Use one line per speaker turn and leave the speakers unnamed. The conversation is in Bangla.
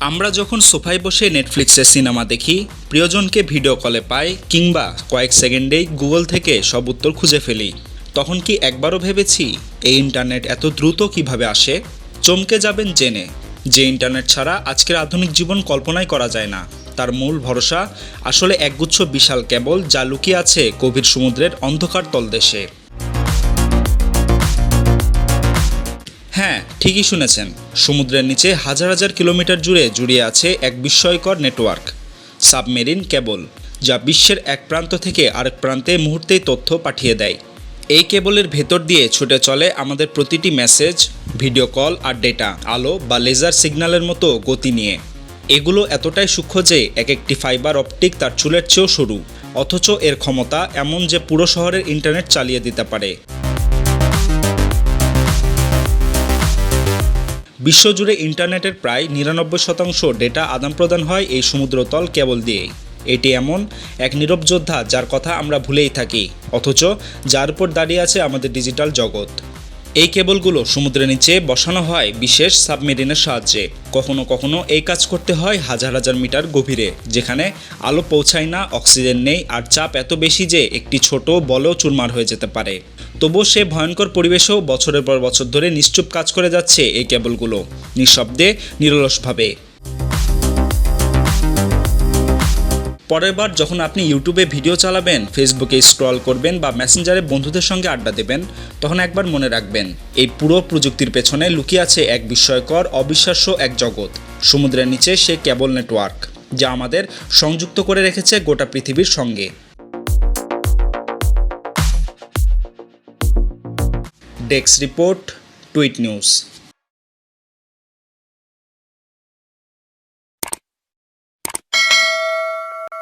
আমরা যখন সোফায় বসে নেটফ্লিক্সে সিনেমা দেখি, প্রিয়জনকে ভিডিও কলে পাই কিংবা কয়েক সেকেন্ডেই গুগল থেকে সব উত্তর খুঁজে ফেলি। তখন কি একবারও ভেবেছি, এই ইন্টারনেট এত দ্রুত কীভাবে আসে? চমকে যাবেন জেনে। যে ইন্টারনেট ছাড়া আজকের আধুনিক জীবন কল্পনাই করা যায় না। তার মূল ভরসা, আসলে একগুচ্ছ বিশাল কেবল যা লুকিয়ে আছে গভীর সমুদ্রের অন্ধকার তলদেশে। হ্যাঁ ঠিকই শুনেছেন। সমুদ্রের নিচে হাজার হাজার কিলোমিটার জুড়ে জুড়িয়ে আছে এক বিস্ময়কর নেটওয়ার্ক, সাবমেরিন কেবল, যা বিশ্বের এক প্রান্ত থেকে আরেক প্রান্তে মুহূর্তেই তথ্য পাঠিয়ে দেয়। এই কেবলের ভেতর দিয়ে ছুটে চলে আমাদের প্রতিটি মেসেজ, ভিডিও কল আর ডেটা, আলো বা লেজার সিগন্যালের মতো গতি নিয়ে। এগুলো এতটাই সূক্ষ্ম যে এক একটি ফাইবার অপটিক তার চুলের চেয়েও সরু, অথচ এর ক্ষমতা এমন যে পুরো শহরের ইন্টারনেট চালিয়ে দিতে পারে। বিশ্বজুড়ে ইন্টারনেটের প্রায় নিরানব্বই শতাংশ ডেটা আদান প্রদান হয় এই সমুদ্রতল কেবল দিয়েই। এটি এমন এক নীরব যোদ্ধা যার কথা আমরা ভুলেই থাকি, অথচ যার উপর দাঁড়িয়ে আছে আমাদের ডিজিটাল জগৎ। এই কেবলগুলো সমুদ্রের নিচে বসানো হয় বিশেষ সাবমেরিনের সাহায্যে। কখনো কখনো এই কাজ করতে হয় হাজার হাজার মিটার গভীরে, যেখানে আলো পৌঁছায় না, অক্সিজেন নেই, আর চাপ এত বেশি যে একটি ছোট বলেও চুরমার হয়ে যেতে পারে। তবুও সে ভয়ঙ্কর পরিবেশেও বছরের পর বছর ধরে নিশ্চুপ কাজ করে যাচ্ছে এই কেবলগুলো, নিঃশব্দে, নিরলসভাবে। পরের বার যখন আপনি ইউটিউবে ভিডিও চালাবেন ফেসবুকে স্ক্রল করবেন বা মেসেঞ্জারে বন্ধুদের সঙ্গে আড্ডা দেবেন, তখন একবার মনে রাখবেন, এই পুরো প্রযুক্তির পেছনে লুকিয়ে আছে এক বিস্ময়কর, অবিশ্বাস্য এক জগৎ। সমুদ্রের নিচে সে কেবল নেটওয়ার্ক যা আমাদের সংযুক্ত করে রেখেছে গোটা পৃথিবীর সঙ্গে। Desk report tweet news